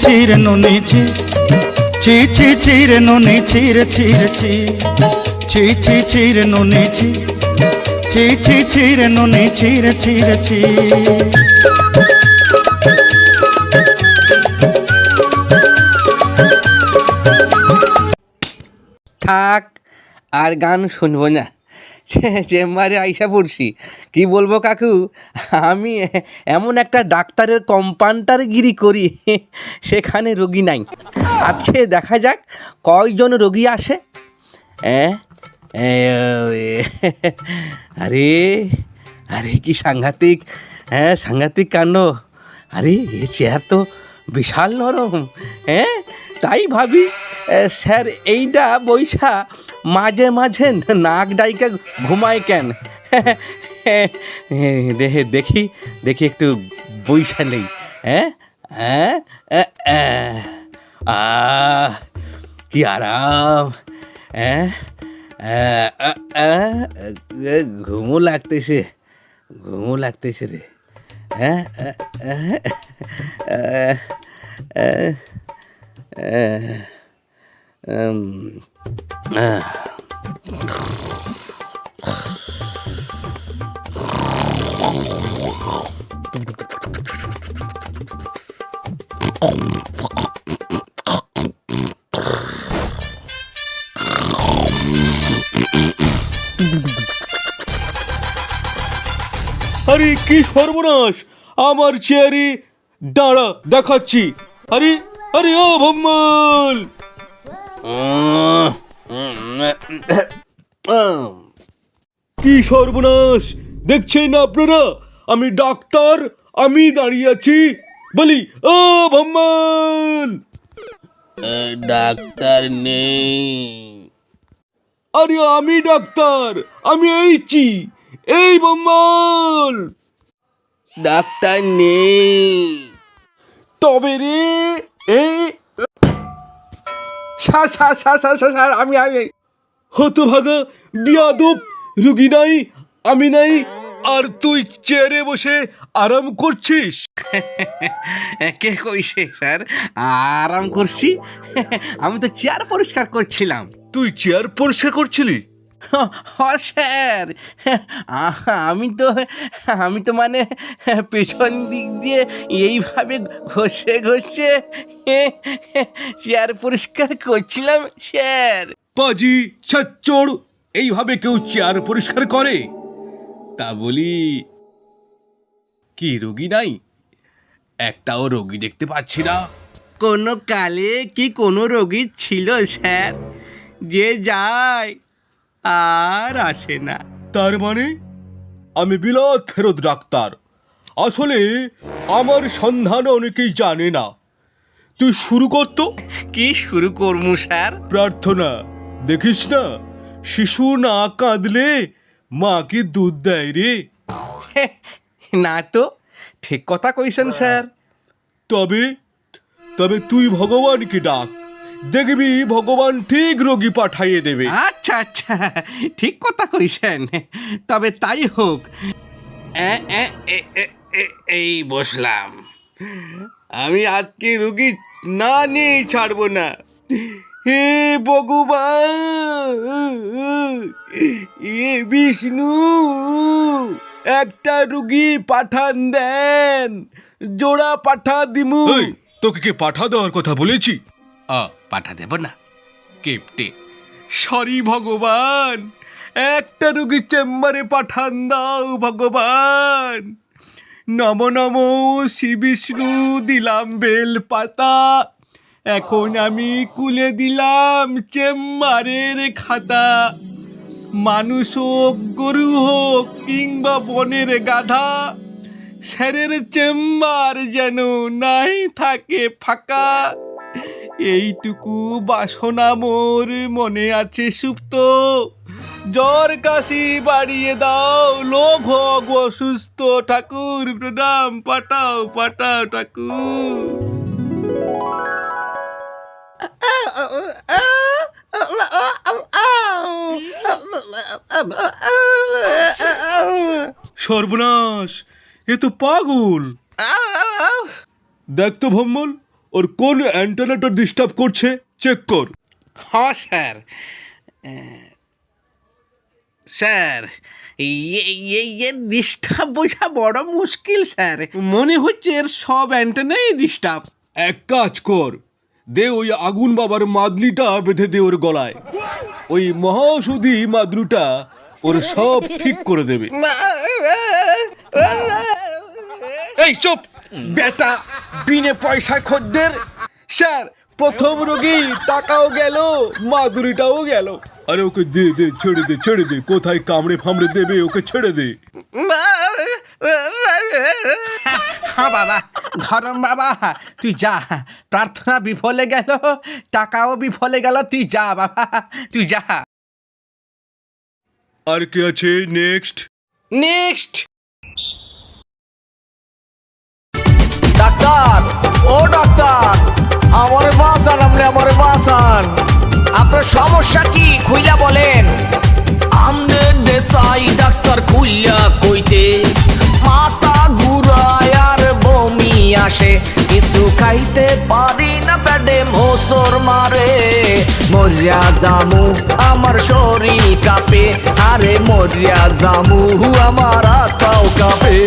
ছি নুনি ছি। ছি ছি ছি রে নুনি ছি রে, ছি ছি। ছি ছি ছি রে নুনি ছি। ছি ছি ছি রে নুনি ছি রে ছি। থাক, আর গান শুনব না। চেম্বারে আইসা পড়ছি। কি বলব কাকু? আমি এমন একটা ডাক্তারের কম্পাউন্ডার গিরি করি, সেখানে রোগী নাই। আজকে দেখা যাক কয়জন রোগী আসে। আরে আরে কি সাংঘাতিক হ্যাঁ সাংঘাতিক কাণ্ড। আরে, এ চেয়ার তো বিশাল নরম হ্যাঁ তাই ভাবি। স্যার এইটা বৈশা মাঝে মাঝে নাক ডাইকে ঘুমায় কেন? দেখে দেখি দেখি একটু বৈশা নেই হ্যাঁ হ্যাঁ কি আরাম হ্যাঁ ঘুমও লাগতেছে ঘুমও লাগতেছে রে হ্যাঁ আহ, আরে কি সর্বনাশ! আমার চেয়ারে দাঁড়া দেখাচ্ছি। আরে আরে ও ভম্মল! কি সর্বনাশ? দেখছেন আপনারা? আমি ডাক্তার আমি দাঁড়িয়ে আছি। বলি ও ভম্মল আহ, ডাক্তার নেই। আরে আমি ডাক্তার আমি এইছি এই ভম্মল ডাক্তার নেই। তবে রে এই sir sir sir sir sir, sir আমি আমি। হতভাগা বিয়াদব রুগী নাই আমি নাই আর তুই চেয়ারে বসে আরাম করছিস? কে কইছে স্যার? আরাম করছি? আমি তো চেয়ার পরিষ্কার করছিলাম। তুই চেয়ার পরিষ্কার করছিলি? স্যার আমি তো আমি তো মানে পেছন দিক দিয়ে এইভাবে ঘষে ঘষে চেয়ার পরিষ্কার করছিলাম স্যার। পাজি ছাচ্চড় এইভাবে কেউ চেয়ার পরিষ্কার করে? তা বলি কি রোগী নাই? একটাও রোগী দেখতে পাচ্ছি না। কোনো কালে কি কোনো রোগী ছিল স্যার? যে যায় আর আসে না। তার মানে? আমি বিলাত ফেরত ডাক্তার। আসলে আমার সন্ধান অনেকেই জানে না। তুই শুরু করতো কি শুরু করমু স্যার? প্রার্থনা। দেখিস না শিশু না কাঁদলে মা কি দুধ দেয় রে। না তো ঠিক কথা কইছেন স্যার। তবে তবে তুই ভগবানকে ডাক। দেখবি ভগবান ঠিক রোগী পাঠাইয়ে দেবে। আচ্ছা আচ্ছা ঠিক কথা কইছেন। তবে তাই হোক। এই বসলাম। আমি আজকে রুগী না নিয়েই ছাড়বো না। হে ভগবান এ বিষ্ণু একটা রুগী পাঠান দেন জোড়া পাঠা দিমু। তোকে কে পাঠা দেওয়ার কথা বলেছি? পাঠা দেব না কেপটে, সরি ভগবান, একটা রুগী চেম্বারে পাঠান দাও ভগবান। নম নম, শ্রী বিষ্ণু, দিলাম বেল পাতা। এখন আমি কুলে দিলাম চেম্বারের খাতা। মানুষ হোক, গরু হোক, কিংবা বনের গাধা, স্যারের চেম্বার যেন নাই থাকে ফাঁকা। এইটুকু বাসনা মোর মনে আছে সুপ্ত। জ্বর কাশি বাড়িয়ে দাও লোভ অসুস্থ ঠাকুর প্রণাম পাঠাও পাঠাও ঠাকুর। সর্বনাশ এ তো পাগল। দেখ তো ভম্বল। ওর কোন অ্যান্টেনাটা ডিস্টার্ব করছে চেক কর হ্যাঁ স্যার স্যার এই ডিস্টার্ব বোঝা বড় মুশকিল স্যার মনে হচ্ছে এর সব অ্যান্টেনাই ডিস্টার্ব এক কাজ কর দে ওই আগুন বাবার মাদলিটা বেঁধে দে ওর গলায় ওই মহাঔষধি মাদলুটা ওর সব ঠিক করে দেবে এই চুপ বেটা বিনে পয়সা খদ্দের। স্যার প্রথম রোগী টাকাও গেল মাদুরিটাও গেল। আরে ওকে দে দে ছেড়ে দে ছেড়ে দে। কোথায় কামড়ে ফামড়ে দেবে ওকে ছেড়ে দে। হ্যাঁ বাবা। ঘরম বাবা। তুই যা প্রার্থনা বিফলে গেল টাকাও বিফলে গেল তুই যা বাবা। তুই যা। আর কে আছে? নেক্সট নেক্সট ডাক্তার ও ডাক্তার আমার বাঁচান আপনি আমারে বাঁচান। আপনার সমস্যা কি? খুইলা বলেন। আমাদের দেশাই ডাক্তার খুইলা কইতে মাথা ঘুরায় আর বমি আসে। কিছু খাইতে পারি না পেটে মোসর মারে। মরিয়া জামু আমার শরীর কাঁপে। আরে মরিয়া জামু আমার আকাও কাঁপে।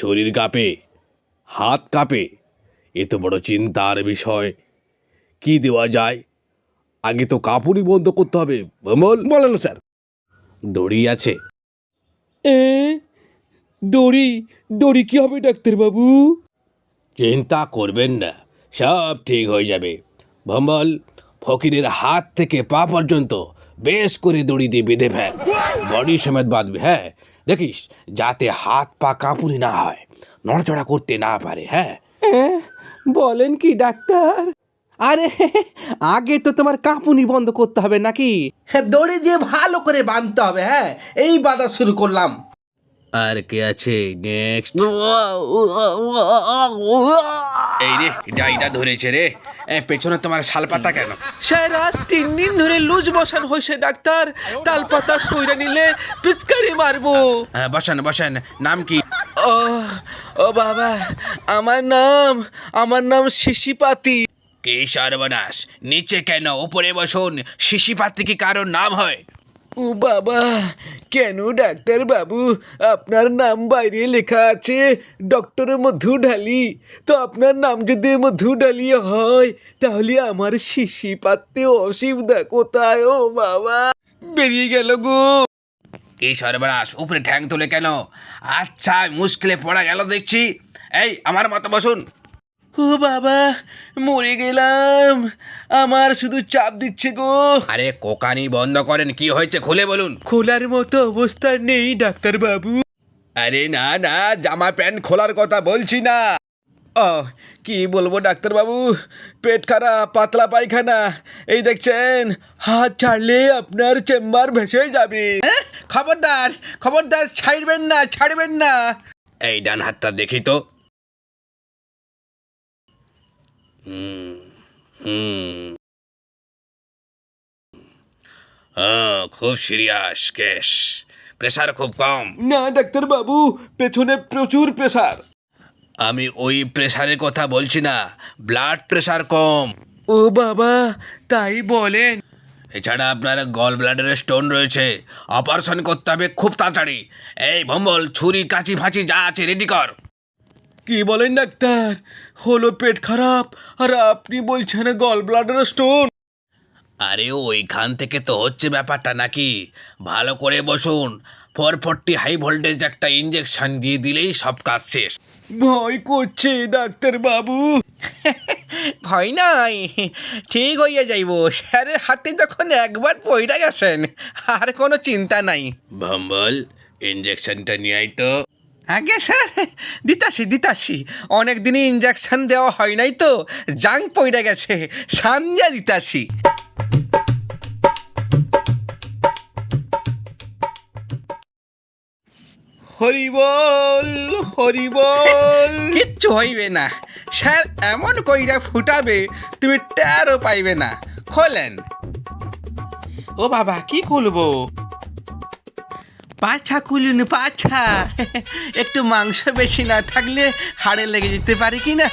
শরীর কাঁপে। হাত কাঁপে। এ তো বড় চিন্তার বিষয়। কি দেওয়া যায়? আগে তো কাপড়ই বন্ধ করতে হবে বলেন স্যার। দড়ি আছে। এ দড়ি দড়ি কি হবে ডাক্তারবাবু? চিন্তা করবেন না সব ঠিক হয়ে যাবে। ভম্বল ফকিরের হাত থেকে পা পর্যন্ত বেশ করে দড়ি দিয়ে বেঁধে ফেল। বডি সমেত বাঁধবে হ্যাঁ? দেখিস যাতে হাত পা কাঁপুনি না হয়। নড়চড়া করতে না পারে হ্যাঁ? বলেন কি ডাক্তার? আরে আগে তো তোমার কাঁপুনি বন্ধ করতে হবে নাকি? হ্যাঁ দড়ি দিয়ে ভালো করে বাঁধতে হবে হ্যাঁ? এই বাধা শুরু করলাম। আর কে আছে নেক্সট এই রে ডাইটা ধরেছে রে। এ, পেছনে তোমার শালপাতা কেন? স্যার আজ তিন দিন ধরে লুজ বসান হয়েছে ডাক্তার তালপাতা সইরা নিলে পিচকারি মারবো। হ্যাঁ বসেন বসেন নাম কি? ও ও বাবা আমার নাম আমার নাম শিশিপাতি। কি সর্বনাশ নিচে কেন উপরে বসুন শিশিপাতি কি কারোর নাম হয়? ও বাবা, কেন ডাক্তার বাবু? আপনার নাম বাইরে লেখা আছে, ডক্টর মধু ঢালি তো আপনার নাম যদি মধু ঢালি হয়, তাহলে আমার শিশি পাততে অসুবিধা কোথায় ও বাবা? বেরিয়ে গেল গো। কি সর্বনাশ, উপরে ঠ্যাং তোলে কেন? আচ্ছা মুশকিলে পড়া গেল দেখছি। এই, আমার মতো বসুন। ও বাবা মরে গেলাম। আমার শুধু চাপ দিচ্ছে গো। আরে কোকানি বন্ধ করেন কি হয়েছে খুলে বলুন। খোলার মতো অবস্থা নেই ডাক্তার বাবু। আরে না না জামা প্যান্ট খোলার কথা বলছি না। ও কি বলব ডাক্তারবাবু পেট খারাপ পাতলা পায়খানা। এই দেখছেন হাত ছাড়লে আপনার চেম্বার ভেসে যাবে। খবরদার খবরদার ছাড়বেন না ছাড়বেন না। এই ডান হাতটা দেখি তো। খুব সিরিয়াস কেস। প্রেশার খুব কম। না ডাক্তারবাবু পেছনে প্রচুর প্রেসার। আমি ওই প্রেশারের কথা বলছি না ব্লাড প্রেশার কম। ও বাবা তাই বলেন। এছাড়া আপনার গল ব্লাডারের স্টোন রয়েছে। অপারেশন করতে হবে খুব তাড়াতাড়ি। এই ভম্বল ছুরি কাঁচি ফাঁচি যা আছে রেডি কর। কি বলেন ডাক্তার? হলো পেট খারাপ আর আপনি বলছেন গল ব্লাডার স্টোন আরে ওইখান থেকে তো হচ্ছে ব্যাপারটা নাকি? ভালো করে বসুন। ফোর ফোরটি হাই ভোল্টেজ একটা ইঞ্জেকশন দিয়ে দিলেই সব কাজ শেষ। ভয় করছে ডাক্তার বাবু ভয় নাই। ঠিক হইয়া যাইব। স্যারের হাতে যখন একবার পইরা গেছেন আর কোনো চিন্তা নাই। ভম্বল ইঞ্জেকশনটা নিয়ে তো। আগে স্যার, দিতাসি দিতাসি। অনেক দিনই ইঞ্জেকশন দেওয়া হয় নাই তো জাং পইরা গেছে। সান্ধ্যা দিতাসি। হরিবল হরিবল কিচ্ছু হইবে না। স্যার, এমন কইরা ফুটাবে, তুমি টেরও পাইবে না। খোলেন। ও বাবা, কি খুলবো? পাছা খুলুন পাছা। একটু মাংস বেশি না থাকলে হাড়ে লেগে যেতে পারে কি না?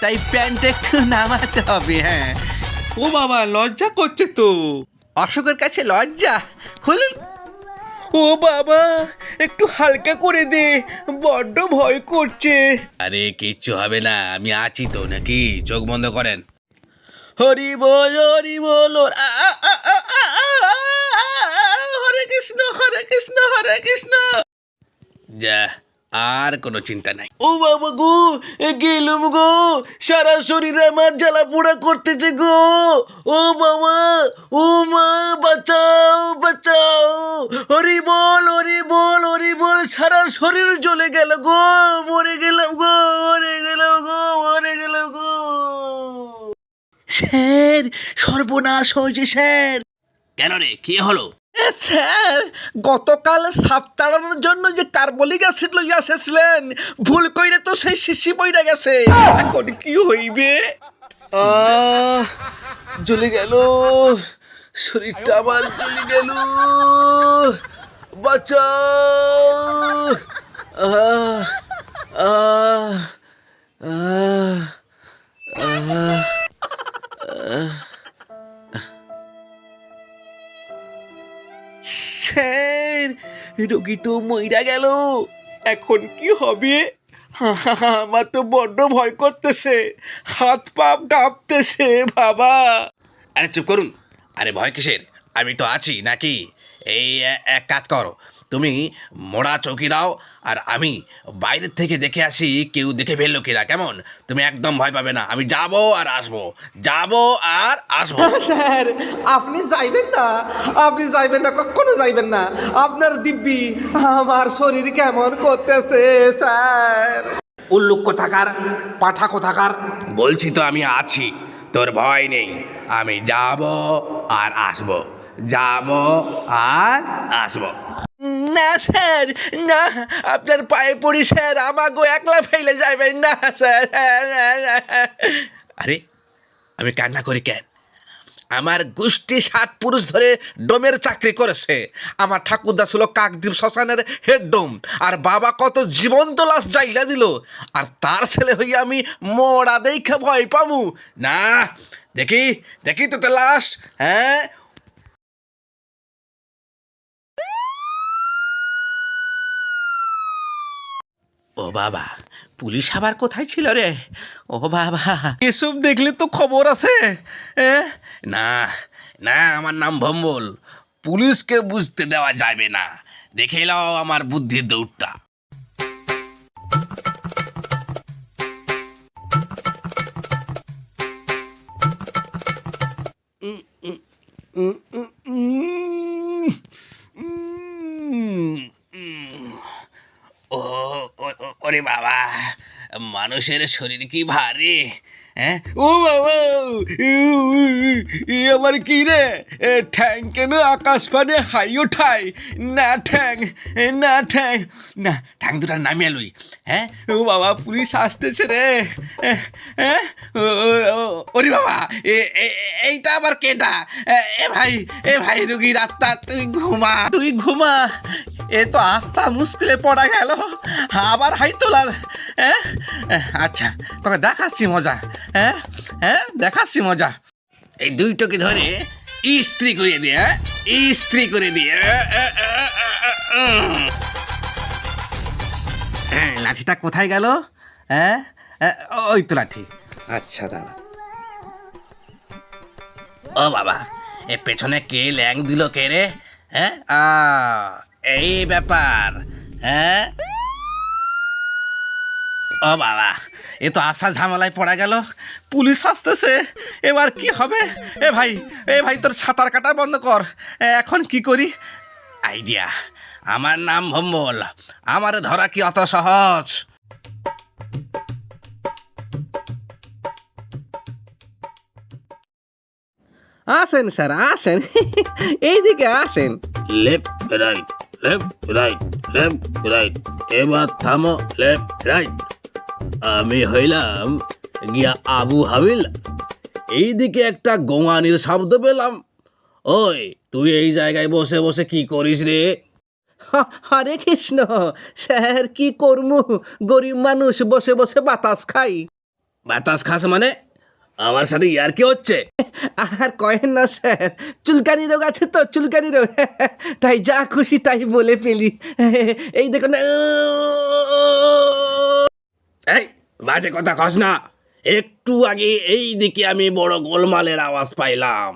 তাই প্যান্টটা একটু নামাতে হবে হ্যাঁ। ও বাবা লজ্জা করছে তো। অশোকের কাছে লজ্জা? খুলুন। ও বাবা একটু হালকা করে দে বড্ড ভয় করছে। আরে কিচ্ছু হবে না আমি আছি তো নাকি? চোখ বন্ধ করেন। হরি বল হরি বল আ, আ, আ, আ, কৃষ্ণ হরে কৃষ্ণ হরে কৃষ্ণ। যা আর কোনো চিন্তা নাই। ও বাবা গো গেলুম গো সারা শরীরে আমার জ্বালা পোড়া করতেছে গো। ও বাবা ও মা বাঁচাও বাঁচাও। হরি বল হরি বল হরি বল সারা শরীর জ্বলে গেল গো মরে গেলাম গো মরে গেলাম গো মরে গেলাম গো। স্যার সর্বনাশ হয়েছে স্যার। কেন রে কি হলো? স্যার গতকাল সাপ তাড়ানোর জন্য যে কার্বলিক অ্যাসিড লইয়া এসেছিলেন ভুল কইরে তো সেই শিশি বইরা গেছে। এখন কি হইবে? জ্বলে গেল। শরীরটা আমার জ্বলে গেল। বাঁচাও। আহ, আহ, আহ, আহ, স্যার রোগী তো মইরা গেল। এখন কি হবে? আমার তো বড্ড ভয় করতেছে। হাত পা কাঁপতেছে, বাবা। আরে চুপ করুন। আরে ভয় কিসের? আমি তো আছি, নাকি? এই এক কাজ করো। তুমি মোড়া চৌকি দাও আর আমি বাইরের থেকে দেখে আসি কেউ দেখে ফেলল কিনা কেমন? তুমি একদম ভয় পাবে না। আমি যাব আর আসব। যাব আর আসব। স্যার আপনি যাইবেন না। আপনি যাইবেন না কখনো যাইবেন না। আপনার দিব্যি আমার শরীর কেমন করতেছে স্যার? উল্লুক কোথাকার পাঠা কোথাকার বলছি তো আমি আছি। তোর ভয় নেই। আমি যাব আর আসব। যাব আর আসব। না, স্যার, না, আপনার পায়ে পড়ি, স্যার আমাকে একলা ফেলে যাবেন। না, স্যার। আরে, আমি কান্না করি কেন? আমার গোষ্ঠী সাত পুরুষ ধরে ডোমের চাকরি করেছে। আমার ঠাকুরদা ছিল কাকদ্বীপ শ্মশানের হেড ডোম আর বাবা কত জীবন্ত লাশ জাইলা দিল। আর তার ছেলে হইয়া আমি মোড়া দেখে ভয় পামু। না, দেখি দেখি তো লাশ হ্যাঁ? ও বাবা, পুলিশ আবার কোথায় ছিল রে? ও বাবা, এসব দেখলে তো খবর আছে? না না, আমার নাম ভম্বল। পুলিশকে বুঝতে দেওয়া যাবে না। দেখে নাও আমার বুদ্ধির দৌড়টা ও- ও- ওরে বাবা। মানুষের শরীর কি ভারী হ্যাঁ? ও বাবা আমার কি রে? ঠ্যাং কেন আকাশ পানে হাই ওঠায়? না ঠ্যাং না ঠ্যাং। না ঠাং দুটা নামিয়ে লই হ্যাঁ? ও বাবা, পুলিশ আসতেছে রে। ও- ওরে বাবা এইটা আবার কেটা এ ভাই এ ভাই রুগীর আত্মা তুই ঘুমা তুই ঘুমা। এ তো আচ্ছা মুশকিলে পড়া গেল। আবার হাই তোলা হ্যাঁ আচ্ছা তোকে দেখাচ্ছি মজা হ্যাঁ হ্যাঁ দেখাচ্ছি মজা। এই দুইটোকে ধরে ইস্ত্রি করে দিয়ে? ইস্ত্রি করে দিয়ে লাঠিটা কোথায় গেল? হ্যাঁ, ওই তো লাঠি। আচ্ছা দাদা ও বাবা এ পেছনে কে ল্যাং দিল কে রে? হ্যাঁ? আ এই ব্যাপার হ্যাঁ? ও বাবা এ তো আশা ঝামেলায় পড়া গেল। পুলিশ আসতেছে এবার কি হবে? এ ভাই এ ভাই তোর সাঁতার কাটা বন্ধ কর। এখন কি করি? আইডিয়া আমার নাম ভম্বল আমার ধরা কি অত সহজ? আসেন স্যার আসেন। এইদিকে আসেন। Left right left right left right এবার থামো লেফট রাইট আমি হইলাম গিয়া আবু হাবিল। এইদিকে একটা গোঙানির শব্দ পেলাম। ওই তুই এই জায়গায় বসে বসে কি করিস রে? হরে কৃষ্ণ স্যার কি করমু? গরিব মানুষ বসে বসে বাতাস খাই। বাতাস খাস মানে? আমার সাথে ইয়ার কি হচ্ছে? আর কয়েন না স্যার। চুলকানি রোগ আছে তো চুলকানি রোগ। তাই যা খুশি তাই বলে ফেলি। এই দেখো না। এই বাজে কথা কস না। একটু আগে এই দিকে আমি বড় গোলমালের আওয়াজ পাইলাম।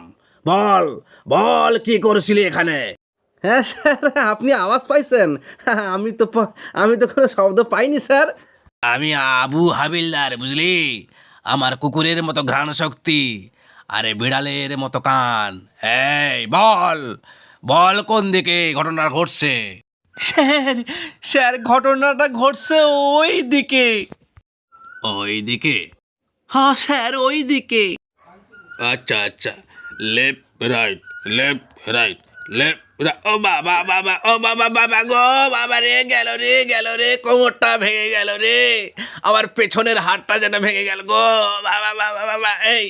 বল বল কি করছিলি এখানে? হ্যাঁ স্যার আপনি আওয়াজ পাইছেন। আমি তো আমি তো কোনো শব্দ পাইনি স্যার। আমি আবু হাবিলদার বুঝলি? আমার কুকুরের মতো ঘ্রাণ শক্তি আরে বিড়ালের মতো কান। এই বল বল কোন দিকে ঘটনা ঘটছে? স্যার স্যার ঘটনাটা ঘটছে ওই দিকে। ওই দিকে? হ্যাঁ স্যার ওই দিকে। আচ্ছা আচ্ছা left right left right. Left ও বাবা বাবা ও বাবা বাবা গো বাবা রে গেল রে গেল রে কোমরটা ভেঙে গেল রে আমার পেছনের হাতটা যেন ভেঙে গেল গো বাবা বাবা বাবা এই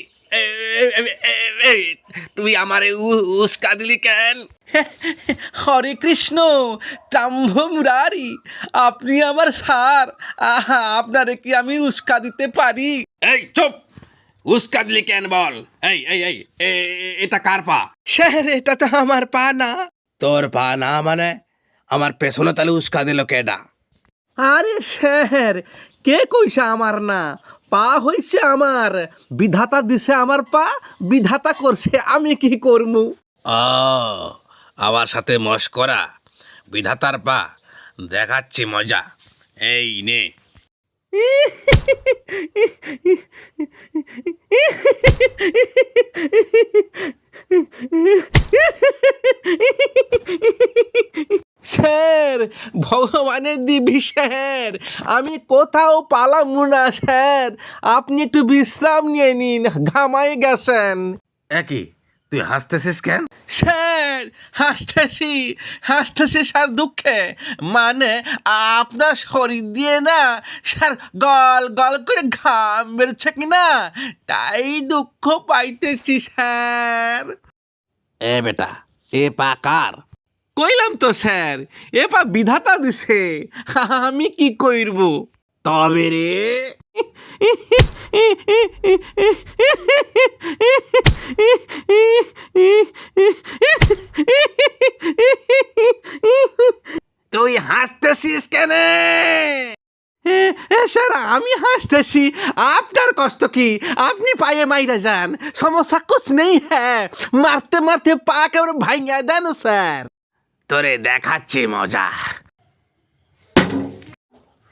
তুই আমারে উস্কা দিলি কেন হরে কৃষ্ণ টাম্ভ মুরারি আপনি আমার স্যার আহা আপনারে কি আমি উস্কা দিতে পারি এই চুপ উস্কা দিলি কেন বল। এই এই এই এটা কার পা? স্যার এটা তো আমার পা না। তোর পা না মানে আমার পেছনে তাহলে উস্কা দিল কেডা? আরে স্যার কে কইছে আমার না? পা হইছে আমার বিধাতা দিছে আমার পা বিধাতা করছে আমি কি করমু? ও আমার সাথে মস্করা বিধাতার পা দেখাচ্ছি মজা। এই নে। স্যার, ভগবানের দিবি স্যার, আমি কোথাও পালাম না স্যার। আপনি একটু বিশ্রাম নিয়ে নিন, ঘামাই গেছেন। একই তুই হাসতেছিস কেন? স্যার হাসতেছি হাসতেছি স্যার দুঃখে। মানে আপনার শরীর দিয়ে না স্যার গল গল করে ঘাম বেরোচ্ছে কি না তাই দুঃখ পাইতেছি স্যার। এ বেটা এ পা কার? কইলাম তো স্যার এ পা বিধাতা দিছে। আমি কি কইরব? তবে রে। তুই হাসতেছিস কেন? স্যার আমি হাসতেছি। আপনার কষ্ট কি? আপনি পায়ে মাইরা যান। সমস্যা কুছ নেই হ্যাঁ। মারতে মারতে পা একেবারে ভাইঙ্গা দেন স্যার। তোরে দেখাচ্ছি মজা।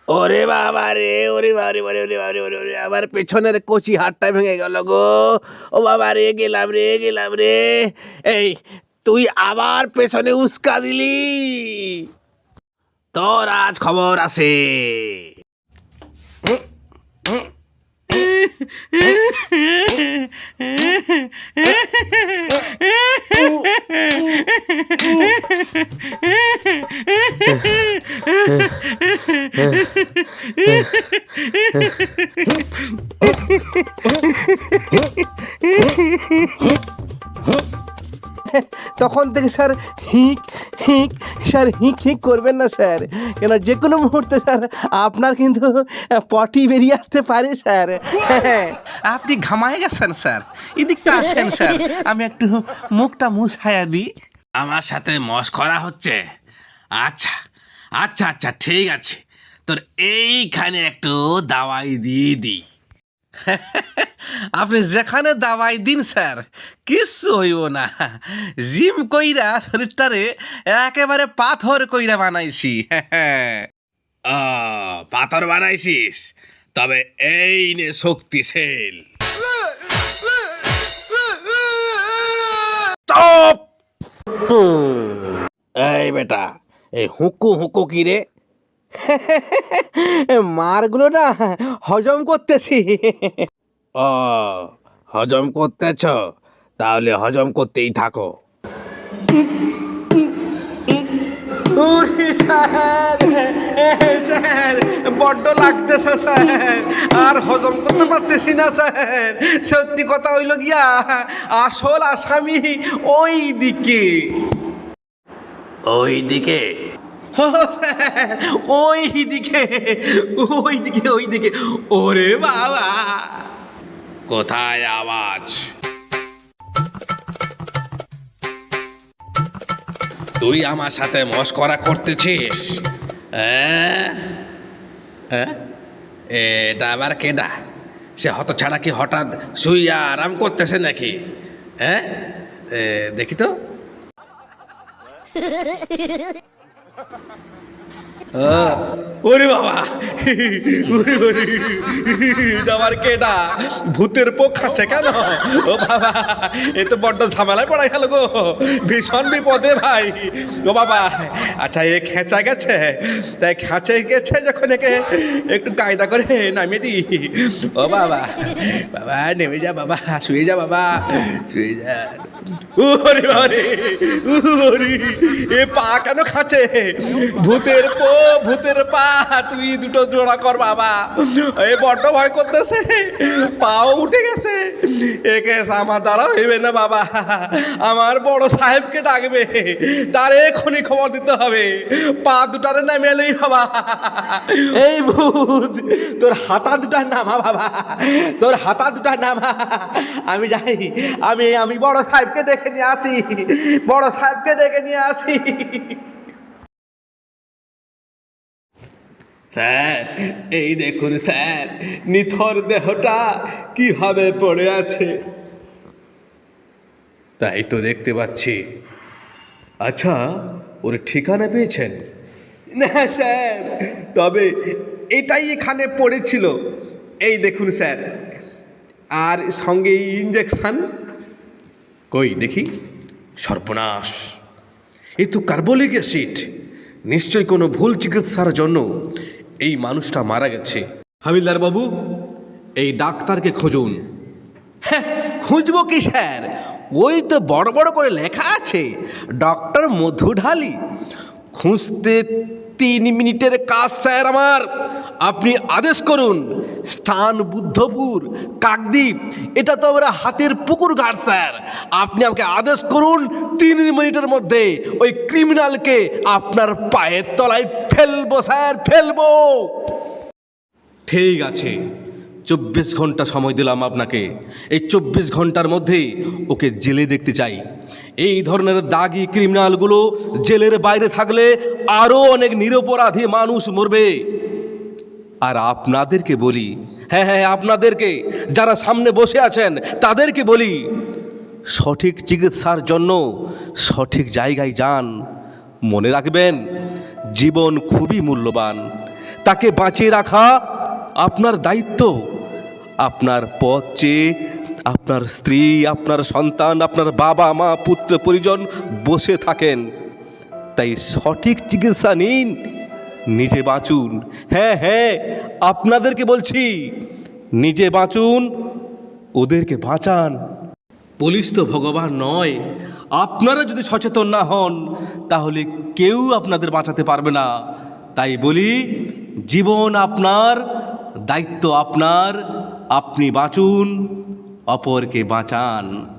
ওরে বাবা রে, ওরে বাবারে ওরে ওরে ওরে ওরে আমার পেছনের কচি হাতটা ভেঙে গেল গো। ও বাবা রে, গেলাম রে গেলাম রে। এই, তুই আবার পেছনে উস্কা দিলি। তোর আজ খবর আছে। তখন থেকে স্যার হিক হিক স্যার হিক হিক করবেন না স্যার। কেন যে কোনো মুহূর্তে স্যার আপনার কিন্তু পটি বেরিয়ে আসতে পারে স্যার। আপনি ঘামায় গেছেন স্যার। এদিকটা আসেন স্যার। আমি একটু মুখটা মুছায়া দিই। আমার সাথে মস্করা হচ্ছে। আচ্ছা আচ্ছা আচ্ছা ঠিক আছে। তোর এইখানে একটু দাওয়াই দিয়ে দিই। আপনি যেখানে দাওয়াই দিন স্যার কিচ্ছু হইব না। জিম কইরা শরীরটারে একেবারে পাথর কইরা বানাইছি। ও পাথর বানাইছিস? তবে এই নে শক্তিশীল। এই বেটা এই হুকু হুকু কি রে? মারগুলো না হজম করতেছি। ও হজম করতেছ? তাহলে হজম করতেই থাকো। স্যার স্যার বড্ড লাগতেছে স্যার। আর হজম করতে পারতেছি না স্যার। সত্যি কথা হইল গিয়া আসল আসামি ওই দিকে ওই দিকে ওই দিকে ওই দিকে ওই দিকে। ওরে বাবা। কোথায় আওয়াজ? তুই আমার সাথে মস্করা করতেছিস? হ্যাঁ? হ্যাঁ? এটা আবার কেডা? সে হত ছাড়া কি হঠাৎ শুইয়া আরাম করতেছে নাকি? হ্যাঁ? দেখি তো। Ha ha ha! ওরে বাবা। আবার কেডা? ভূতের পোক খাচ্ছে কেন? ও বাবা, এ তো বড্ড ঝামেলায় পড়াই গেল গো। ভীষণ বিপদে ভাই। ও বাবা আচ্ছা এ খেঁচা গেছে? তাই খেঁচে গেছে যখন একে একটু কায়দা করে নামিয়ে দি ও বাবা বাবা, নেমে যা বাবা, শুয়ে যা বাবা, শুয়ে যা। ওরে ওরে ওরে, এ পা কেন খাচ্ছে? ভূতের পো ভূতের পা তুই দুটো জোড়া কর বাবা। এ বড্ড ভয় করতেছে। পাও উঠে গেছে। একে আমার দ্বারা হইবে না বাবা। আমার বড় সাহেবকে ডাকবে। তার এক্ষুনি খবর দিতে হবে। পা দুটারে নামিয়ে এলেই বাবা। এই ভূত, তোর হাতা দুটা নামা বাবা। তোর হাতা দুটা নামা। আমি যাই, আমি আমি বড় সাহেবকে দেখে নিয়ে আসি। বড় সাহেবকে দেখে নিয়ে আসি। স্যার, এই দেখুন স্যার, নিথর দেহটা কীভাবে পড়ে আছে? তাই তো দেখতে পাচ্ছি। আচ্ছা ওর ঠিকানা পেয়েছেন? না স্যার, তবে এটাই এখানে পড়েছিল। এই দেখুন স্যার, আর সঙ্গে ইঞ্জেকশন কই, দেখি। সর্বনাশ। এ তো কার্বলিক অ্যাসিড নিশ্চয়ই কোনো ভুল চিকিৎসার জন্য এই মানুষটা মারা গেছে। হাবিলদার বাবু এই ডাক্তারকে খুঁজুন। হ্যাঁ খুঁজবো কি স্যার? ওই তো বড় বড় করে লেখা আছে ডক্টর মধু ঢালি খুঁজতে তিন মিনিটের কাজ স্যার আমার। আপনি আদেশ করুন স্থান বুদ্ধপুর, কাকদ্বীপ, এটা তো আমরা হাতের পুকুর ঘাট, স্যার। আপনি আমাকে আদেশ করুন, তিন মিনিটের মধ্যে ওই ক্রিমিনালকে আপনার পায়ের তলায় ফেলব, স্যার, ফেলব। ঠিক আছে, চব্বিশ ঘণ্টা সময় দিলাম আপনাকে। এই চব্বিশ ঘণ্টার মধ্যেই ওকে জেলে দেখতে চাই। এই ধরনের দাগি ক্রিমিনালগুলো জেলের বাইরে থাকলে আরও অনেক নিরপরাধী মানুষ মরবে। আর আপনাদেরকে বলি হ্যাঁ হ্যাঁ আপনাদেরকে, যারা সামনে বসে আছেন, তাদেরকে বলি, সঠিক চিকিৎসার জন্য সঠিক জায়গায় যান, মনে রাখবেন, জীবন খুবই মূল্যবান। তাকে বাঁচিয়ে রাখা আপনার দায়িত্ব, আপনার পথ চেয়ে আপনার স্ত্রী, আপনার সন্তান, আপনার বাবা, মা, পুত্র, পরিজন বসে থাকেন। তাই সঠিক চিকিৎসা নিন নিজে বাঁচুন। হ্যাঁ হ্যাঁ আপনাদেরকে বলছি, নিজে বাঁচুন, ওদেরকে বাঁচান। পুলিশ তো ভগবান নয়। আপনারা যদি সচেতন না হন, তাহলে কেউ আপনাদের বাঁচাতে পারবে না। তাই বলি, জীবন আপনার, দায়িত্ব আপনার, আপনি বাঁচুন, অপরকে বাঁচান।